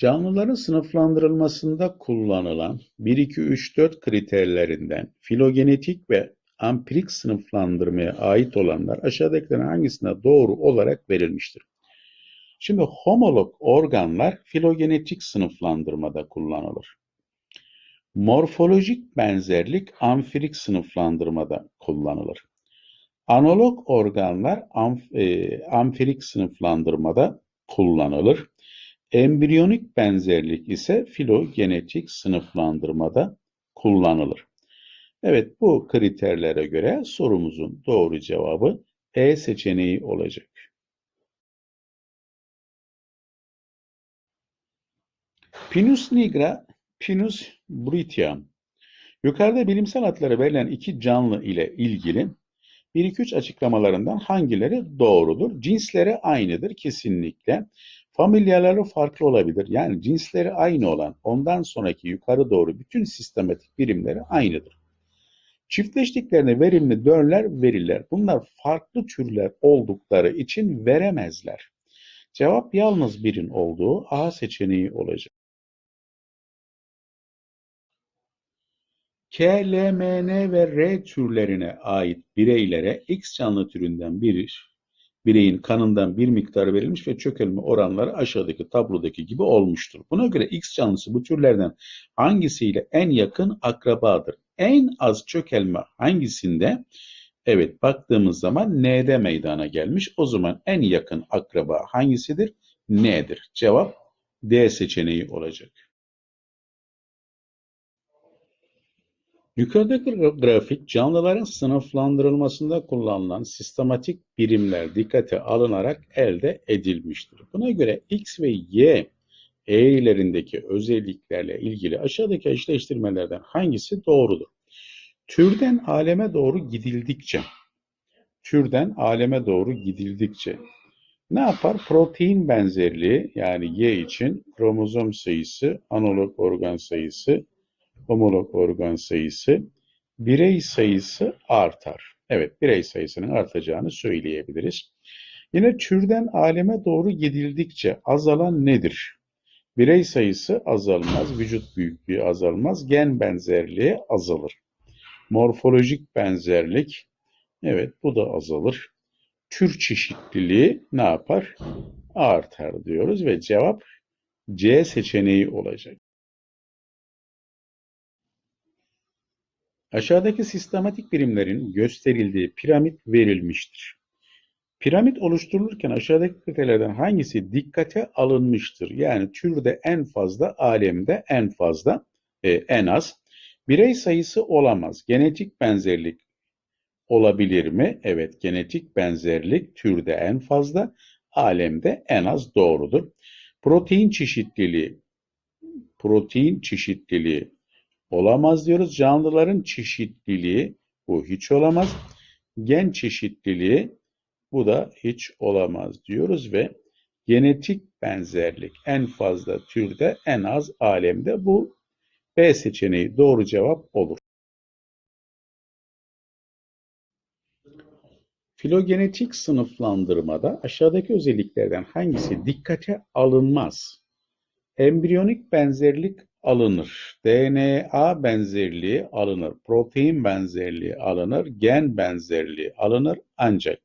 Canlıların sınıflandırılmasında kullanılan 1, 2, 3, 4 kriterlerinden filogenetik ve ampirik sınıflandırmaya ait olanlar aşağıdakilerin hangisine doğru olarak verilmiştir? Şimdi homolog organlar filogenetik sınıflandırmada kullanılır. Morfolojik benzerlik amfirik sınıflandırmada kullanılır. Analog organlar amf e, amfirik sınıflandırmada kullanılır. Embriyonik benzerlik ise filogenetik sınıflandırmada kullanılır. Evet bu kriterlere göre sorumuzun doğru cevabı E seçeneği olacak. Pinus nigra, Pinus brutiam. Yukarıda bilimsel adları verilen iki canlı ile ilgili 1-2-3 açıklamalarından hangileri doğrudur? Cinsleri aynıdır kesinlikle. Familyaları farklı olabilir. Yani cinsleri aynı olan ondan sonraki yukarı doğru bütün sistematik birimleri aynıdır. Çiftleştiklerine verimli döller verirler. Bunlar farklı türler oldukları için veremezler. Cevap yalnız birin olduğu A seçeneği olacak. K, L, M, N ve R türlerine ait bireylere X canlı türünden biri bireyin kanından bir miktar verilmiş ve çökelme oranları aşağıdaki tablodaki gibi olmuştur. Buna göre X canlısı bu türlerden hangisiyle en yakın akrabadır? En az çökelme hangisinde? Evet baktığımız zaman N'de meydana gelmiş. O zaman en yakın akraba hangisidir? N'dir. Cevap D seçeneği olacak. Yukarıdaki grafik canlıların sınıflandırılmasında kullanılan sistematik birimler dikkate alınarak elde edilmiştir. Buna göre X ve Y eğrilerindeki özelliklerle ilgili aşağıdaki eşleştirmelerden hangisi doğrudur? Türden aleme doğru gidildikçe, türden aleme doğru gidildikçe ne yapar? Protein benzerliği yani Y için kromozom sayısı, analog organ sayısı, homolog organ sayısı, birey sayısı artar. Evet, birey sayısının artacağını söyleyebiliriz. Yine türden aleme doğru gidildikçe azalan nedir? Birey sayısı azalmaz, vücut büyüklüğü azalmaz, gen benzerliği azalır. Morfolojik benzerlik, evet bu da azalır. Tür çeşitliliği ne yapar? Artar diyoruz ve cevap C seçeneği olacak. Aşağıdaki sistematik birimlerin gösterildiği piramit verilmiştir. Piramit oluşturulurken aşağıdaki kriterlerden hangisi dikkate alınmıştır? Yani türde en fazla, alemde en fazla, e, en az. Birey sayısı olamaz. Genetik benzerlik olabilir mi? Evet, genetik benzerlik türde en fazla, alemde en az doğrudur. Protein çeşitliliği, protein çeşitliliği olamaz diyoruz. Canlıların çeşitliliği bu hiç olamaz. Gen çeşitliliği bu da hiç olamaz diyoruz ve genetik benzerlik en fazla türde en az alemde bu B seçeneği doğru cevap olur. Filogenetik sınıflandırmada aşağıdaki özelliklerden hangisi dikkate alınmaz? Embriyonik benzerlik alınır. DNA benzerliği alınır. Protein benzerliği alınır. Gen benzerliği alınır. Ancak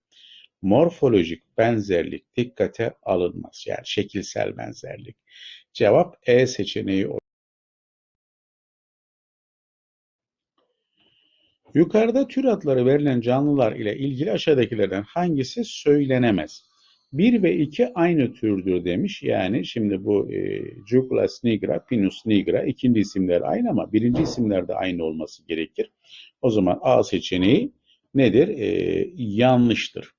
morfolojik benzerlik dikkate alınmaz. Yani şekilsel benzerlik. Cevap E seçeneği olur. Yukarıda tür adları verilen canlılar ile ilgili aşağıdakilerden hangisi söylenemez? 1 ve 2 aynı türdür demiş. Yani şimdi bu e, Jugulas nigra, Pinus nigra ikinci isimler aynı ama birinci isimler de aynı olması gerekir. O zaman A seçeneği nedir? E, yanlıştır.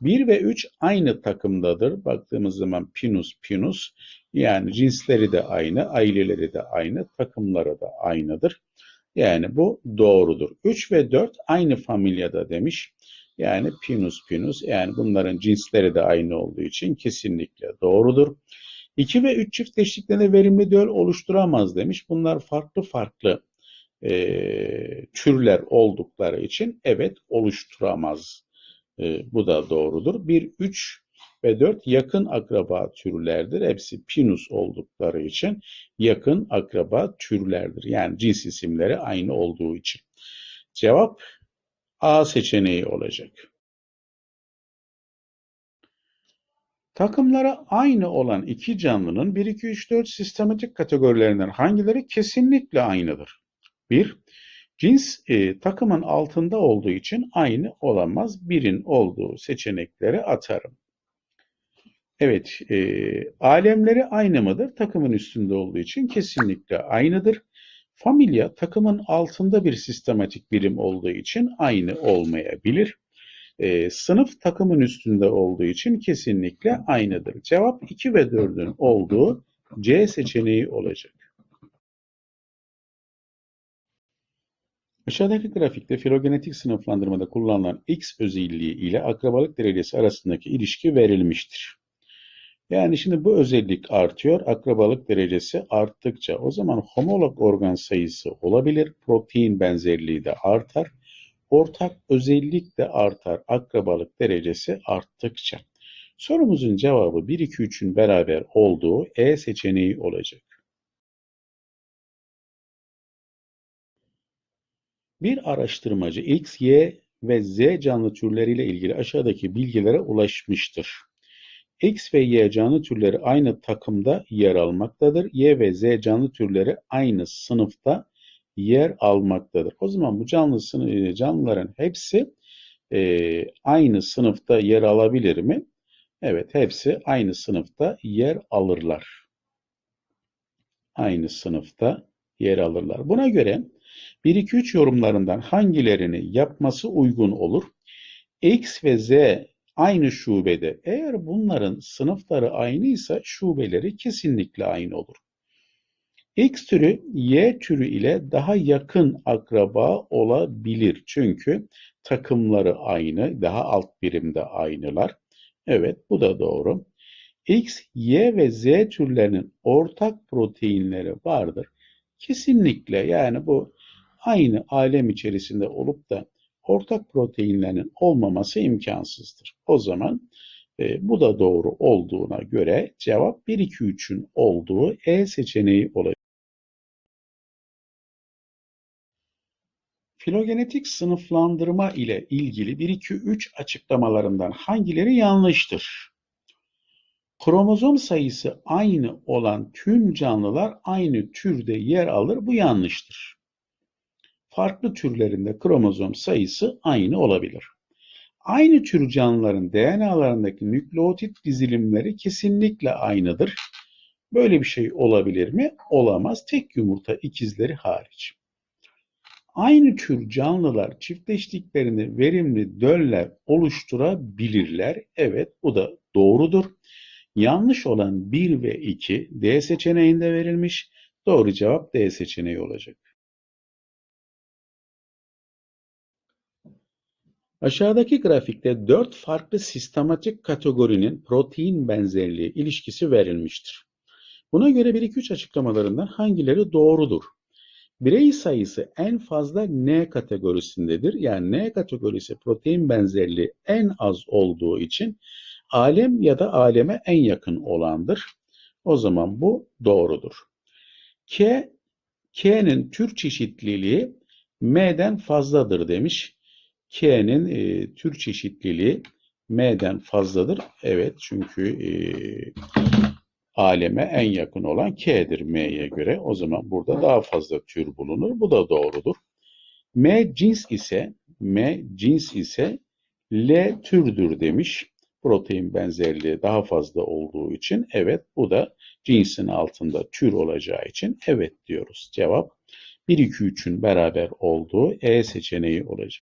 1 ve 3 aynı takımdadır. Baktığımız zaman Pinus, Pinus yani cinsleri de aynı, aileleri de aynı, takımları da aynıdır. Yani bu doğrudur. 3 ve 4 aynı familyada demiş. Yani Pinus Pinus yani bunların cinsleri de aynı olduğu için kesinlikle doğrudur. 2 ve 3 çiftleştiklerinde verimli döl oluşturamaz demiş. Bunlar farklı farklı e, türler oldukları için evet oluşturamaz. E, bu da doğrudur. 1, 3 ve 4 yakın akraba türlerdir. Hepsi pinus oldukları için yakın akraba türlerdir. Yani cins isimleri aynı olduğu için. Cevap A seçeneği olacak. Takımlara aynı olan iki canlının 1, 2, 3, 4 sistematik kategorilerinden hangileri kesinlikle aynıdır? 1. Cins e, takımın altında olduğu için aynı olamaz. Birin olduğu seçenekleri atarım. Evet, e, alemleri aynı mıdır? Takımın üstünde olduğu için kesinlikle aynıdır. Familya takımın altında bir sistematik birim olduğu için aynı olmayabilir. E, sınıf takımın üstünde olduğu için kesinlikle aynıdır. Cevap 2 ve 4'ün olduğu C seçeneği olacak. Aşağıdaki grafikte filogenetik sınıflandırmada kullanılan X özelliği ile akrabalık derecesi arasındaki ilişki verilmiştir. Yani şimdi bu özellik artıyor, akrabalık derecesi arttıkça o zaman homolog organ sayısı olabilir, protein benzerliği de artar, ortak özellik de artar, akrabalık derecesi arttıkça. Sorumuzun cevabı 1, 2, 3'ün beraber olduğu E seçeneği olacak. Bir araştırmacı X, Y ve Z canlı türleriyle ilgili aşağıdaki bilgilere ulaşmıştır. X ve Y canlı türleri aynı takımda yer almaktadır. Y ve Z canlı türleri aynı sınıfta yer almaktadır. O zaman bu canlı e, canlıların hepsi e, aynı sınıfta yer alabilir mi? Evet, hepsi aynı sınıfta yer alırlar. Aynı sınıfta yer alırlar. Buna göre 1, 2, 3 yorumlarından hangilerini yapması uygun olur? X ve Z aynı şubede. Eğer bunların sınıfları aynıysa şubeleri kesinlikle aynı olur. X türü Y türü ile daha yakın akraba olabilir. Çünkü takımları aynı, daha alt birimde aynılar. Evet, bu da doğru. X, Y ve Z türlerinin ortak proteinleri vardır. Kesinlikle yani bu aynı alem içerisinde olup da ortak proteinlerinin olmaması imkansızdır. O zaman e, bu da doğru olduğuna göre cevap 1, 2, 3'ün olduğu E seçeneği olacak. Filogenetik sınıflandırma ile ilgili 1, 2, 3 açıklamalarından hangileri yanlıştır? Kromozom sayısı aynı olan tüm canlılar aynı türde yer alır. Bu yanlıştır. Farklı türlerinde kromozom sayısı aynı olabilir. Aynı tür canlıların DNA'larındaki nükleotit dizilimleri kesinlikle aynıdır. Böyle bir şey olabilir mi? Olamaz. Tek yumurta ikizleri hariç. Aynı tür canlılar çiftleştiklerini verimli döller oluşturabilirler. Evet bu da doğrudur. Yanlış olan 1 ve 2 D seçeneğinde verilmiş. Doğru cevap D seçeneği olacak. Aşağıdaki grafikte 4 farklı sistematik kategorinin protein benzerliği ilişkisi verilmiştir. Buna göre 1-2-3 açıklamalarından hangileri doğrudur? Birey sayısı en fazla N kategorisindedir. Yani N kategorisi protein benzerliği en az olduğu için alem ya da aleme en yakın olandır. O zaman bu doğrudur. K, K'nin tür çeşitliliği M'den fazladır demiş. K'nin e, tür çeşitliliği M'den fazladır. Evet çünkü e, aleme en yakın olan K'dir M'ye göre. O zaman burada daha fazla tür bulunur. Bu da doğrudur. M cins ise M cins ise L türdür demiş. Protein benzerliği daha fazla olduğu için evet bu da cinsin altında tür olacağı için evet diyoruz. Cevap 1 2 3'ün beraber olduğu E seçeneği olacak.